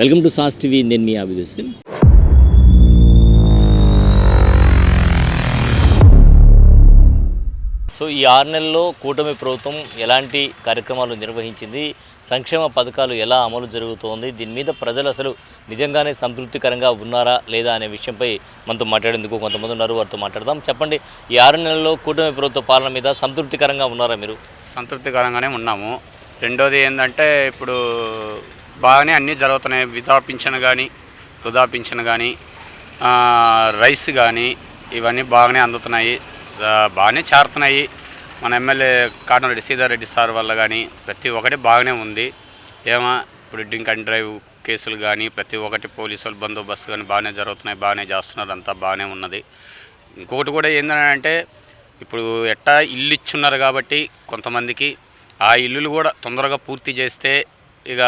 Welcome to sauce TV నేను మీ అభిదర్శన్ so ఈ ఆరు నెలల్లో కూటమి ప్రభుత్వం ఎలాంటి కార్యక్రమాలు నిర్వహించింది? సంక్షేమ పథకాలు ఎలా అమలు జరుగుతోంది? దీని మీద ప్రజలు అసలు నిజంగానే సంతృప్తికరంగా ఉన్నారా లేదా అనే విషయంపై మనతో మాట్లాడేందుకు కొంతమంది ఉన్నారు. వారితో మాట్లాడదాం. చెప్పండి ఈ ఆరు నెలల్లో కూటమి ప్రభుత్వ పాలన మీద సంతృప్తికరంగా ఉన్నారా మీరు? సంతృప్తికరంగానే ఉన్నాము. రెండోది ఏంటంటే ఇప్పుడు బాగానే అన్నీ జరుగుతున్నాయి. విధా పింఛన్ కానీ వృధా పింఛన్ కానీ రైస్ కానీ ఇవన్నీ బాగానే అందుతున్నాయి. బాగానే చేరుతున్నాయి. మన ఎమ్మెల్యే కాటంరెడ్డి సీతారెడ్డి సార్ వల్ల కానీ ప్రతి ఒక్కటి బాగానే ఉంది. ఏమా ఇప్పుడు డ్రింక్ అండ్ డ్రైవ్ కేసులు కానీ ప్రతి ఒక్కటి పోలీసులు బందోబస్తు కానీ బాగానే జరుగుతున్నాయి బాగానే చేస్తున్నారు. అంతా బాగానే ఉన్నది. ఇంకొకటి కూడా ఏంటంటే ఇప్పుడు ఎట్టా ఇల్లు ఇచ్చున్నారు కాబట్టి కొంతమందికి ఆ ఇల్లులు కూడా తొందరగా పూర్తి చేస్తే ఇక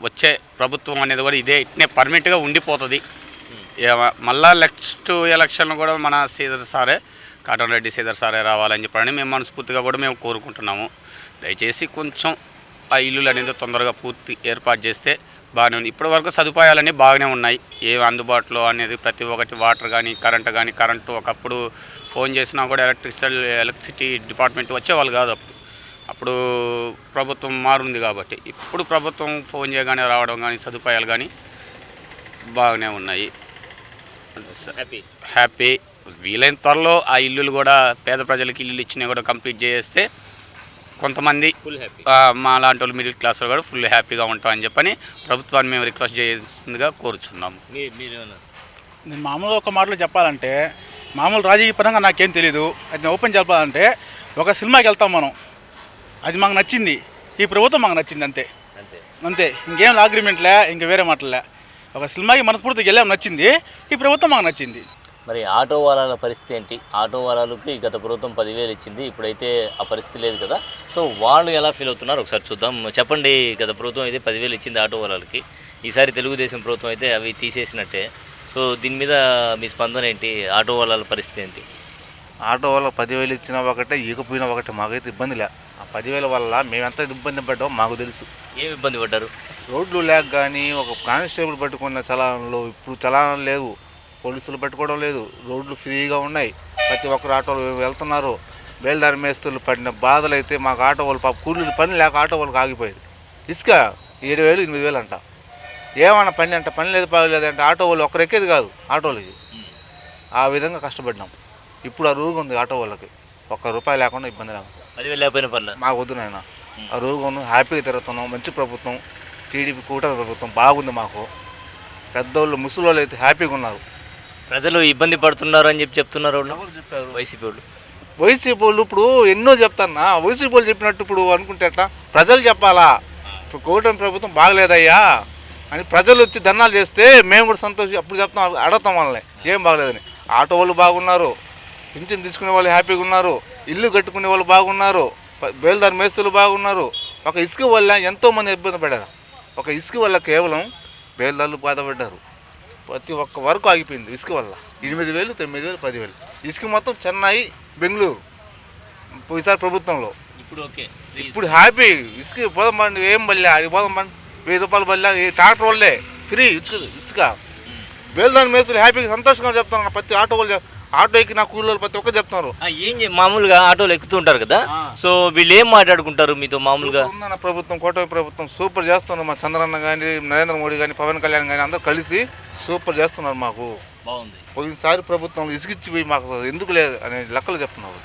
వచ్చే ప్రభుత్వం అనేది కూడా ఇదే ఇట్నే పర్మనెంట్గా ఉండిపోతుంది. ఏమ- మళ్ళా నెక్స్ట్ ఎలక్షన్ కూడా మన శ్రీధర్ సారే కాటన్ రెడ్డి శ్రీధర్ సారే రావాలని చెప్పని మేము మనస్ఫూర్తిగా కూడా మేము కోరుకుంటున్నాము. దయచేసి కొంచెం ఆ ఇల్లులు అనేది తొందరగా పూర్తి ఏర్పాటు చేస్తే బాగానే ఉంది. ఇప్పటి వరకు సదుపాయాలన్నీ బాగానే ఉన్నాయి. ఏ అందుబాటులో అనేది ప్రతి ఒక్కటి వాటర్ కానీ కరెంట్ కానీ కరెంటు ఒకప్పుడు ఫోన్ చేసినా కూడా ఎలక్ట్రిసిటీ ఎలక్ట్రిసిటీ డిపార్ట్మెంట్ వచ్చేవాళ్ళు కాదు అప్పుడు. అప్పుడు ప్రభుత్వం మారుంది కాబట్టి ఇప్పుడు ప్రభుత్వం ఫోన్ చేయగానే రావడం కానీ సదుపాయాలు కానీ బాగానే ఉన్నాయి. హ్యాపీ హ్యాపీ వీలైన త్వరలో ఆ ఇల్లులు కూడా పేద ప్రజలకు ఇల్లులు ఇచ్చినవి కూడా కంప్లీట్ చేస్తే కొంతమంది ఫుల్ హ్యాపీ ఆ, మా లాంటి వాళ్ళు మిడిల్ క్లాస్ వాళ్ళు కూడా ఫుల్ హ్యాపీగా ఉంటామని చెప్పని ప్రభుత్వాన్ని మేము రిక్వెస్ట్ చేస్తుందిగా కోరుచున్నాము. మామూలుగా ఒక మాటలో చెప్పాలంటే మామూలు రాజకీయ పరంగా నాకేం తెలీదు. అది ఓపెన్ చెప్పాలంటే ఒక సినిమాకి వెళ్తాం మనం. అది మాకు నచ్చింది. ఈ ప్రభుత్వం మాకు నచ్చింది అంతే. అంతే. అంతే. ఇంకేం అగ్రిమెంట్లే ఇంక వేరే మాటలే. ఒక సినిమాకి మనస్ఫూర్తికి వెళ్ళాం నచ్చింది. ఈ ప్రభుత్వం మాకు నచ్చింది. మరి ఆటో వాలాల పరిస్థితి ఏంటి? ఆటో వాలాలకి గత ప్రభుత్వం పదివేలు ఇచ్చింది ఇప్పుడైతే ఆ పరిస్థితి లేదు కదా. సో వాళ్ళు ఎలా ఫీల్ అవుతున్నారు? ఒకసారి చూద్దాం. చెప్పండి గత ప్రభుత్వం అయితే పదివేలు ఇచ్చింది ఆటో వాలాలకి ఈసారి తెలుగుదేశం ప్రభుత్వం అయితే అవి తీసేసినట్టే. సో దీని మీద మీ స్పందన ఏంటి? ఆటో వాలాల పరిస్థితి ఏంటి? ఆటో వల్ల పదివేలు ఇచ్చినా ఒకటే ఈకపోయినా ఒకటే మాకైతే ఇబ్బంది లే. ఆ పదివేల వల్ల మేము ఎంత ఇబ్బంది పడ్డామో మాకు తెలుసు. ఏమి ఇబ్బంది పడ్డారు? రోడ్లు లేక కానీ ఒక కానిస్టేబుల్ పట్టుకున్న చలానాలు ఇప్పుడు చలానాలు లేవు. పోలీసులు పట్టుకోవడం లేదు. రోడ్లు ఫ్రీగా ఉన్నాయి. ప్రతి ఒక్కరు ఆటోలు వెళ్తున్నారు. బేల్దారి మేస్తులు పడిన బాధలు అయితే మాకు ఆటో వాళ్ళు పాప కూలీలు పని లేక ఆటో వాళ్ళకి ఆగిపోయేది ఇసుక ఏడు వేలు ఎనిమిది వేలు అంట. ఏమన్నా పని అంట పని లేదు పని అంటే ఆటో వాళ్ళు ఒకరు ఎక్కేది కాదు ఆటోలకి. ఆ విధంగా కష్టపడ్డాం. ఇప్పుడు ఆ రూగు ఉంది ఆటో వాళ్ళకి. ఒక్క రూపాయి లేకుండా ఇబ్బంది లేకుండా పదివేలు లేకపోయినా పర్లేదు. మాకు వద్దు నాయన. ఆ రూగును హ్యాపీగా తిరుగుతున్నాం మంచి ప్రభుత్వం టీడీపీ కూటమి ప్రభుత్వం బాగుంది మాకు. పెద్దోళ్ళు ముసలోళ్ళు అయితే హ్యాపీగా ఉన్నారు. ప్రజలు ఇబ్బంది పడుతున్నారు అని చెప్పి చెప్తున్నారు వాళ్ళు. ఎవరు చెప్పారు? వైసీపీ వాళ్ళు. వైసీపీ వాళ్ళు ఇప్పుడు ఎన్నో చెప్తాన్నా. వైసీపీ వాళ్ళు చెప్పినట్టు ఇప్పుడు అనుకుంటే ఎట్లా? ప్రజలు చెప్పాలా? ఇప్పుడు కూటమి ప్రభుత్వం బాగలేదయ్యా అని ప్రజలు వచ్చి ధర్నాలు చేస్తే మేము కూడా సంతోషం అప్పుడు చెప్తాం అడగతాం వాళ్ళని. ఏం బాగలేదని. ఆటో వాళ్ళు బాగున్నారు. పింఛన్ తీసుకునే వాళ్ళు హ్యాపీగా ఉన్నారు ఇల్లు కట్టుకునే వాళ్ళు బాగున్నారు బేల్దారి మేస్తులు బాగున్నారు. ఒక ఇసుక వల్ల ఎంతోమంది ఇబ్బంది పడ్డారు. ఒక ఇసుక వల్ల కేవలం బేల్దారులు బాధపడ్డారు. ప్రతి ఒక్క వరకు ఆగిపోయింది ఇసుక వల్ల. ఎనిమిది వేలు తొమ్మిది వేలు పదివేలు ఇసుక మొత్తం చెన్నై బెంగళూరు ఈసారి ప్రభుత్వంలో. ఇప్పుడు ఓకే. ఇప్పుడు హ్యాపీ. ఇసుక పోదాం పండి ఏం బల్లా అది పోదాం పండి వెయ్యి రూపాయలు బల్లా ఈ ట్రాక్టర్ వాళ్ళే ఫ్రీ ఇసుక ఇసుక. బేల్దాని మేస్తులు హ్యాపీగా సంతోషంగా చెప్తున్నారు. ప్రతి ఆటో వాళ్ళు ఆటో ఎక్కి నా కూలీలు ప్రతి ఒక్కరు చెప్తున్నారు. ఏం మామూలుగా ఆటోలు ఎక్కుతుంటారు కదా. సో వీళ్ళు ఏం మాట్లాడుకుంటారు మీతో మామూలుగా? ఉందన్న ప్రభుత్వం కూటమి ప్రభుత్వం సూపర్ చేస్తున్నారు మా చంద్రన్న కానీ నరేంద్ర మోడీ కానీ పవన్ కళ్యాణ్ కానీ అందరూ కలిసి సూపర్ చేస్తున్నారు మాకు. బాగుంది. పోయినసారి ప్రభుత్వం ఇసుకిచ్చిపోయి మాకు ఎందుకు లేదు అనే లెక్కలు చెప్తున్నారు.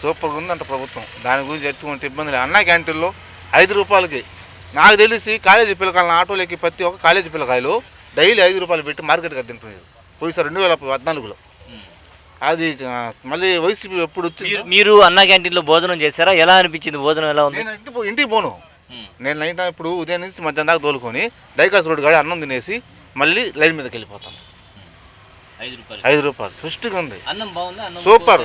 సూపర్గా ఉందంట ప్రభుత్వం. దాని గురించి ఎటువంటి ఇబ్బంది లేదు. అన్న క్యాంటీన్లో ఐదు రూపాయలకి నాకు తెలిసి కాలేజీ పిల్లకాయలను ఆటోలకి ప్రతి ఒక్క కాలేజీ పిల్లకాయలు డైలీ ఐదు రూపాయలు పెట్టి మార్కెట్కి తింటున్నారు. పోయిసారి రెండు వేల పద్నాలుగులో. అది మళ్ళీ వైసీపీ ఎప్పుడు వచ్చింది? మీరు అన్నా క్యాంటీన్లో భోజనం చేశారా? ఎలా అనిపించింది? భోజనం ఎలా ఉంది? నేను ఇంటికి పోను. నేను నైట్ ఇప్పుడు ఉదయం నుంచి మధ్యాహ్నం దాకా తోలుకొని డైకాస్ రోడ్ కాడ అన్నం తినేసి మళ్ళీ లైన్ మీదకి వెళ్ళిపోతాను. ఐదు రూపాయలు. ఐదు రూపాయలు. ఉంది. అన్నం బాగుంది? అన్నం సూపర్.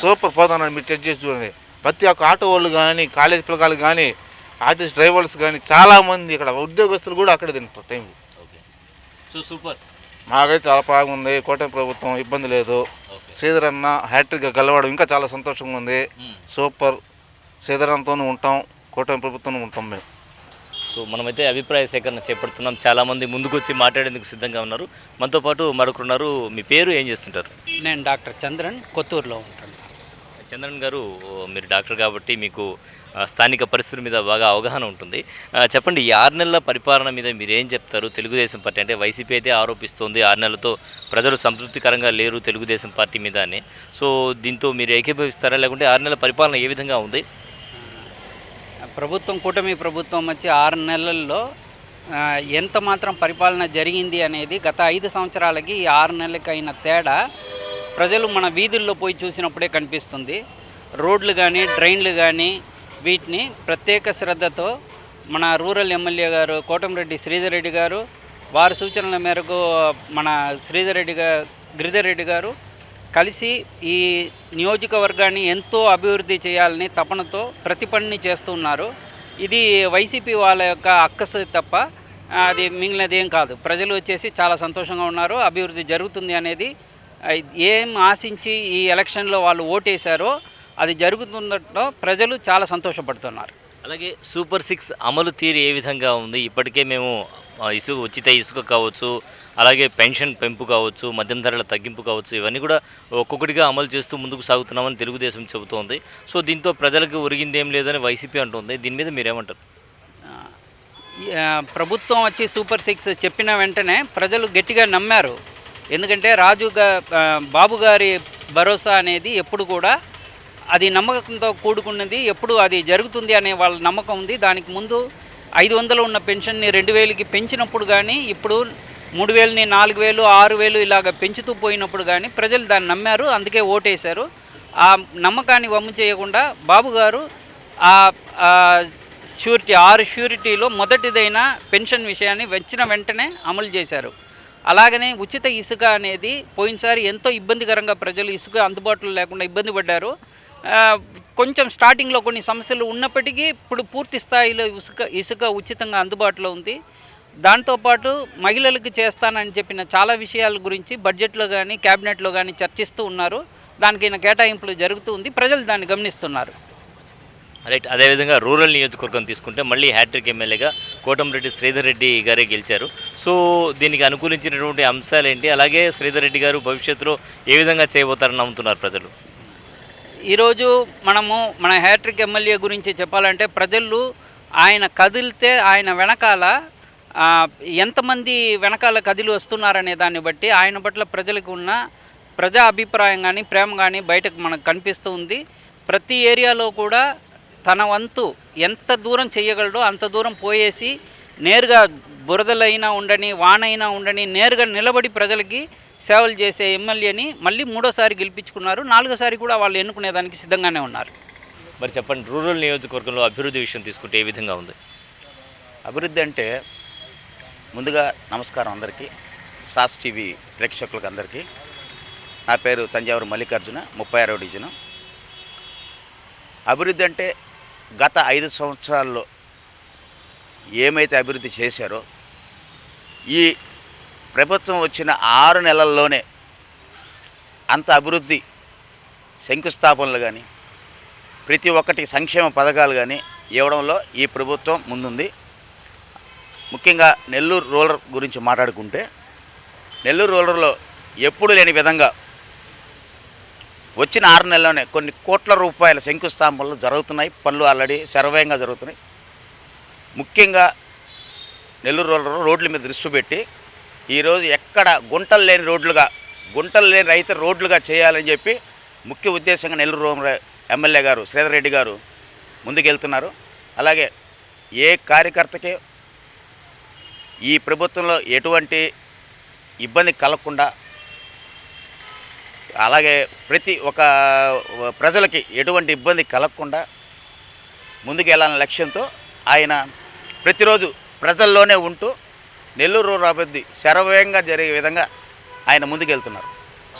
సూపర్ పోతాను మీరు చెక్ చేసి చూడండి. ప్రతి ఒక్క ఆటో వాళ్ళు కానీ కాలేజ్ పిల్లకాయలు కానీ ఆర్టిస్ట్ డ్రైవర్స్ కానీ చాలా మంది ఇక్కడ ఉద్యోగస్తులు కూడా అక్కడే తింటారు టైం ఓకే. So super. మాకైతే చాలా బాగుంది. కూటమి ప్రభుత్వం ఇబ్బంది లేదు. శ్రీధర్ అన్న హ్యాట్రిక్గా గెలవడం. ఇంకా చాలా సంతోషంగా ఉంది. సూపర్. శ్రీధర్ అన్నతోనూ ఉంటాం. కూటమి ప్రభుత్వంలో ఉంటాం మేము. సో మనమైతే అభిప్రాయ సేకరణ చేపడుతున్నాం. చాలామంది ముందుకు వచ్చి మాట్లాడేందుకు సిద్ధంగా ఉన్నారు. మనతో పాటు మరొకరున్నారు. మీ పేరు ఏం చేస్తుంటారు? నేను డాక్టర్ చంద్రన్ కొత్తూరులో ఉంటాను. చంద్రన్ గారు మీరు డాక్టర్ కాబట్టి మీకు స్థానిక పరిస్థితుల మీద బాగా అవగాహన ఉంటుంది. చెప్పండి ఈ ఆరు నెలల పరిపాలన మీద మీరేం చెప్తారు? తెలుగుదేశం పార్టీ అంటే వైసీపీ అయితే ఆరోపిస్తోంది ఆరు నెలలతో ప్రజలు సంతృప్తికరంగా లేరు తెలుగుదేశం పార్టీ మీద అని. సో దీంతో మీరు ఏకీభవిస్తారా? లేకుంటే ఆరు నెలల పరిపాలన ఏ విధంగా ఉంది? ప్రభుత్వం కూటమి ప్రభుత్వం వచ్చి ఆరు నెలల్లో ఎంత మాత్రం పరిపాలన జరిగింది అనేది గత ఐదు సంవత్సరాలకి ఈ ఆరు నెలలకి అయిన తేడా ప్రజలు మన వీధుల్లో పోయి చూసినప్పుడే కనిపిస్తుంది. రోడ్లు కానీ డ్రైన్లు కానీ వీటిని ప్రత్యేక శ్రద్ధతో మన రూరల్ ఎమ్మెల్యే గారు కోటమిరెడ్డి శ్రీధర్ రెడ్డి గారు వారి సూచనల మేరకు మన శ్రీధర్ రెడ్డి గారు గిరిధర్ రెడ్డి గారు కలిసి ఈ నియోజకవర్గాన్ని ఎంతో అభివృద్ధి చేయాలని తపనతో ప్రతి పనిని చేస్తున్నారు ఇది వైసీపీ వాళ్ళ యొక్క అక్కసు తప్ప అది మిగిలినది ఏం కాదు. ప్రజలు వచ్చేసి చాలా సంతోషంగా ఉన్నారు. అభివృద్ధి జరుగుతుంది అనేది ఏం ఆశించి ఈ ఎలక్షన్లో వాళ్ళు ఓటేశారో అది జరుగుతుండటం ప్రజలు చాలా సంతోషపడుతున్నారు. అలాగే సూపర్ సిక్స్ అమలు తీరు ఏ విధంగా ఉంది? ఇప్పటికే మేము ఇసుక ఉచిత ఇసుక కావచ్చు అలాగే పెన్షన్ పెంపు కావచ్చు మద్యం ధరల తగ్గింపు కావచ్చు ఇవన్నీ కూడా ఒక్కొక్కటిగా అమలు చేస్తూ ముందుకు సాగుతున్నామని తెలుగుదేశం చెబుతోంది. సో దీంతో ప్రజలకు ఒరిగింది ఏం లేదని వైసీపీ అంటుంది. దీని మీద మీరేమంటారు? ప్రభుత్వం వచ్చి సూపర్ సిక్స్ చెప్పిన వెంటనే ప్రజలు గట్టిగా నమ్మారు. ఎందుకంటే రాజు బాబు గారి భరోసా అనేది ఎప్పుడు కూడా అది నమ్మకంతో కూడుకున్నది ఎప్పుడు అది జరుగుతుంది అనే వాళ్ళ నమ్మకం ఉంది. దానికి ముందు ఐదు వందలు ఉన్న పెన్షన్ని రెండు వేలకి పెంచినప్పుడు కానీ ఇప్పుడు మూడు వేలని నాలుగు వేలు ఆరు వేలు ఇలాగ పెంచుతూ పోయినప్పుడు కానీ ప్రజలు దాన్ని నమ్మారు అందుకే ఓటేశారు. ఆ నమ్మకాన్ని వమ్ము చేయకుండా బాబు గారు ఆ ష్యూరిటీ షూరిటీ ఆరు షూరిటీలో మొదటిదైన పెన్షన్ విషయాన్ని వచ్చిన వెంటనే అమలు చేశారు. అలాగనే ఉచిత ఇసుక అనేది పోయినసారి ఎంతో ఇబ్బందికరంగా ప్రజలు ఇసుక అందుబాటులో లేకుండా ఇబ్బంది పడ్డారు. కొంచెం స్టార్టింగ్లో కొన్ని సమస్యలు ఉన్నప్పటికీ ఇప్పుడు పూర్తి స్థాయిలో ఇసుక ఇసుక ఉచితంగా అందుబాటులో ఉంది. దాంతోపాటు మహిళలకు చేస్తానని చెప్పిన చాలా విషయాల గురించి బడ్జెట్లో కానీ క్యాబినెట్లో కానీ చర్చిస్తూ ఉన్నారు. దానికైనా కేటాయింపులు జరుగుతూ ఉంది. ప్రజలు దాన్ని గమనిస్తున్నారు. రైట్ అదేవిధంగా రూరల్ నియోజకవర్గం తీసుకుంటే మళ్ళీ హ్యాట్రిక్ ఎమ్మెల్యేగా కోటంరెడ్డి శ్రీధర్ రెడ్డి గారే గెలిచారు. సో దీనికి అనుకూలించినటువంటి అంశాలు ఏంటి అలాగే శ్రీధర్ రెడ్డి గారు భవిష్యత్తులో ఏ విధంగా చేయబోతారని నమ్ముతున్నారు ప్రజలు? ఈరోజు మనము మన హ్యాట్రిక్ ఎమ్మెల్యే గురించి చెప్పాలంటే ప్రజలు ఆయన కదిలితే ఆయన వెనకాల ఎంతమంది వెనకాల కదిలి వస్తున్నారనే దాన్ని బట్టి ఆయన పట్ల ప్రజలకు ఉన్న ప్రజా అభిప్రాయం కానీ ప్రేమ కానీ బయటకు మనకు కనిపిస్తూ ఉంది. ప్రతి ఏరియాలో కూడా తన వంతు ఎంత దూరం చేయగలడో అంత దూరం పోయేసి నేరుగా బురదలైనా ఉండని వానైనా ఉండని నేరుగా నిలబడి ప్రజలకి సేవలు చేసే ఎమ్మెల్యేని మళ్ళీ మూడోసారి గెలిపించుకున్నారు. నాలుగోసారి కూడా వాళ్ళు ఎన్నుకునేదానికి సిద్ధంగానే ఉన్నారు. మరి చెప్పండి రూరల్ నియోజకవర్గంలో అభివృద్ధి విషయం తీసుకుంటే ఏ విధంగా ఉంది? అభివృద్ధి అంటే ముందుగా నమస్కారం అందరికీ సాస్ టీవీ ప్రేక్షకులకు అందరికీ. నా పేరు తంజావూరు మల్లికార్జున ముప్పై ఆరో డివిజను. అభివృద్ధి అంటే గత ఐదు సంవత్సరాల్లో ఏమైతే అభివృద్ధి చేశారో ఈ ప్రభుత్వం వచ్చిన ఆరు నెలల్లోనే అంత అభివృద్ధి శంకుస్థాపనలు కానీ ప్రతి ఒక్కటి సంక్షేమ పథకాలు కానీ ఇవ్వడంలో ఈ ప్రభుత్వం ముందుంది. ముఖ్యంగా నెల్లూరు రూరల్ గురించి మాట్లాడుకుంటే నెల్లూరు రూరల్లో ఎప్పుడు లేని విధంగా వచ్చిన ఆరు నెలల్లోనే కొన్ని కోట్ల రూపాయల శంకుస్థాపనలు జరుగుతున్నాయి. పనులు ఆల్రెడీ శరవేగంగా జరుగుతున్నాయి. ముఖ్యంగా నెల్లూరు రోడ్ల మీద దృష్టి పెట్టి ఈరోజు ఎక్కడ గుంటలు లేని రోడ్లుగా గుంటలు లేని రైతు రోడ్లుగా చేయాలని చెప్పి ముఖ్య ఉద్దేశంగా నెల్లూరు ఎమ్మెల్యే గారు శ్రీధర్ రెడ్డి గారు ముందుకెళ్తున్నారు. అలాగే ఏ కార్యకర్తకి ఈ ప్రభుత్వంలో ఎటువంటి ఇబ్బంది కలగకుండా అలాగే ప్రతి ఒక ప్రజలకి ఎటువంటి ఇబ్బంది కలగకుండా ముందుకెళ్ళాలనే లక్ష్యంతో ఆయన ప్రతిరోజు ప్రజల్లోనే ఉంటూ నెల్లూరు అభివృద్ధి శరవేగంగా జరిగే విధంగా ఆయన ముందుకెళ్తున్నారు.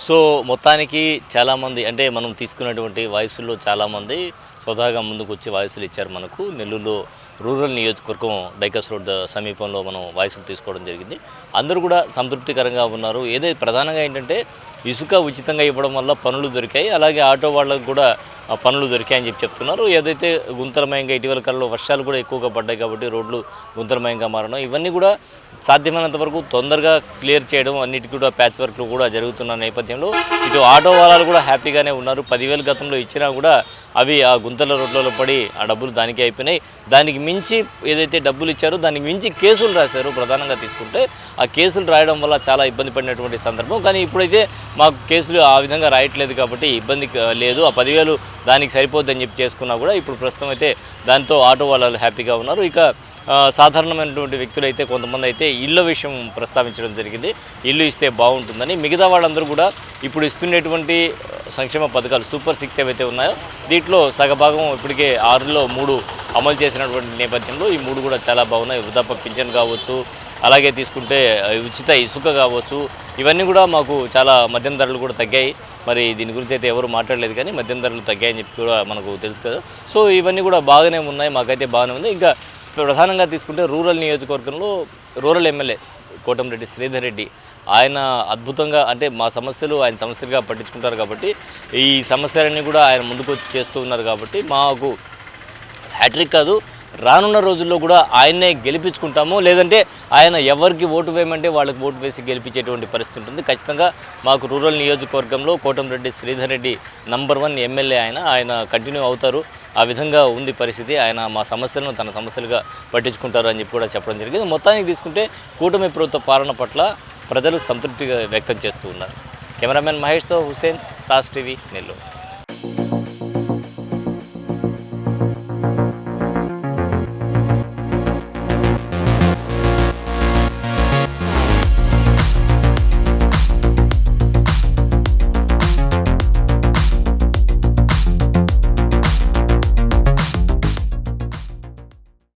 సో మొత్తానికి చాలామంది అంటే మనం తీసుకున్నటువంటి వాయిస్లో చాలామంది స్వతహాగా ముందుకు వచ్చి వాయిస్లు ఇచ్చారు మనకు. నెల్లూరులో రూరల్ నియోజకవర్గం డైకస్ రోడ్ సమీపంలో మనం వాయిస్లు తీసుకోవడం జరిగింది. అందరూ కూడా సంతృప్తికరంగా ఉన్నారు. ఏదైతే ప్రధానంగా ఏంటంటే ఇసుక ఉచితంగా ఇవ్వడం వల్ల పనులు దొరికాయి. అలాగే ఆటో వాళ్ళకు కూడా పనులు దొరికాయని చెప్పి చెప్తున్నారు. ఏదైతే గుంతలమయంగా ఇటీవల కాలంలో వర్షాలు కూడా ఎక్కువగా పడ్డాయి కాబట్టి రోడ్లు గుంతలమయంగా మారడం ఇవన్నీ కూడా సాధ్యమైనంత వరకు తొందరగా క్లియర్ చేయడం అన్నిటికీ కూడా ప్యాచ్ వర్క్లు కూడా జరుగుతున్న నేపథ్యంలో ఇటు ఆటో వాళ్ళలు కూడా హ్యాపీగానే ఉన్నారు. పదివేలు గతంలో ఇచ్చినా కూడా అవి ఆ గుంతల రోడ్లలో పడి ఆ డబ్బులు దానికే అయిపోయినాయి. దానికి మించి ఏదైతే డబ్బులు ఇచ్చారో దానికి మించి కేసులు రాశారు ప్రధానంగా తీసుకుంటే ఆ కేసులు రాయడం వల్ల చాలా ఇబ్బంది పడినటువంటి సందర్భం. కానీ ఇప్పుడైతే మాకు కేసులు ఆ విధంగా రాయట్లేదు కాబట్టి ఇబ్బంది లేదు. ఆ పదివేలు దానికి సరిపోద్దని చెప్పి చేసుకున్నా కూడా ఇప్పుడు ప్రస్తుతం అయితే దాంతో ఆటో వాళ్ళు హ్యాపీగా ఉన్నారు. ఇక సాధారణమైనటువంటి వ్యక్తులు అయితే కొంతమంది అయితే ఇళ్ళ విషయం ప్రస్తావించడం జరిగింది. ఇల్లు ఇస్తే బాగుంటుందని. మిగతా వాళ్ళందరూ కూడా ఇప్పుడు ఇస్తున్నటువంటి సంక్షేమ పథకాలు సూపర్ సిక్స్ ఏవైతే ఉన్నాయో దీంట్లో సగభాగం ఇప్పటికే ఆరులో మూడు అమలు చేసినటువంటి నేపథ్యంలో ఈ మూడు కూడా చాలా బాగున్నాయి. వృద్ధాప్య పింఛన్ కావచ్చు అలాగే తీసుకుంటే ఉచిత ఇసుక కావచ్చు. ఇవన్నీ కూడా మాకు చాలా మద్యం ధరలు కూడా తగ్గాయి. మరి దీని గురించి అయితే ఎవరు మాట్లాడలేదు కానీ మద్యం ధరలు తగ్గాయని చెప్పి కూడా మనకు తెలుసు కదా. సో ఇవన్నీ కూడా బాగానే ఉన్నాయి. మాకైతే బాగానే ఉంది. ఇంకా ప్రధానంగా తీసుకుంటే రూరల్ నియోజకవర్గంలో రూరల్ ఎమ్మెల్యే కోటంరెడ్డి శ్రీధర్ రెడ్డి ఆయన అద్భుతంగా అంటే మా సమస్యలు ఆయన సమస్యలుగా పట్టించుకుంటారు కాబట్టి ఈ సమస్యలన్నీ కూడా ఆయన ముందుకు వచ్చి చేస్తూ ఉన్నారు కాబట్టి మాకు హ్యాట్రిక్ కాదు. రానున్న రోజుల్లో కూడా ఆయన్నే గెలిపించుకుంటాము లేదంటే ఆయన ఎవరికి ఓటు వేయమంటే వాళ్ళకి ఓటు వేసి గెలిపించేటువంటి పరిస్థితి ఉంటుంది. ఖచ్చితంగా మాకు రూరల్ నియోజకవర్గంలో Kotamreddy Sridhar Reddy number one MLA ఆయన ఆయన కంటిన్యూ అవుతారు. ఆ విధంగా ఉంది పరిస్థితి. ఆయన మా సమస్యలను తన సమస్యలుగా పట్టించుకుంటారు అని చెప్పి కూడా చెప్పడం జరిగింది. మొత్తానికి తీసుకుంటే కూటమి ప్రభుత్వ పాలన పట్ల ప్రజలు సంతృప్తిగా వ్యక్తం చేస్తూ ఉన్నారు. కెమెరామెన్ మహేష్తో హుసేన్ సాస్ టీవీ నెల్లూరు.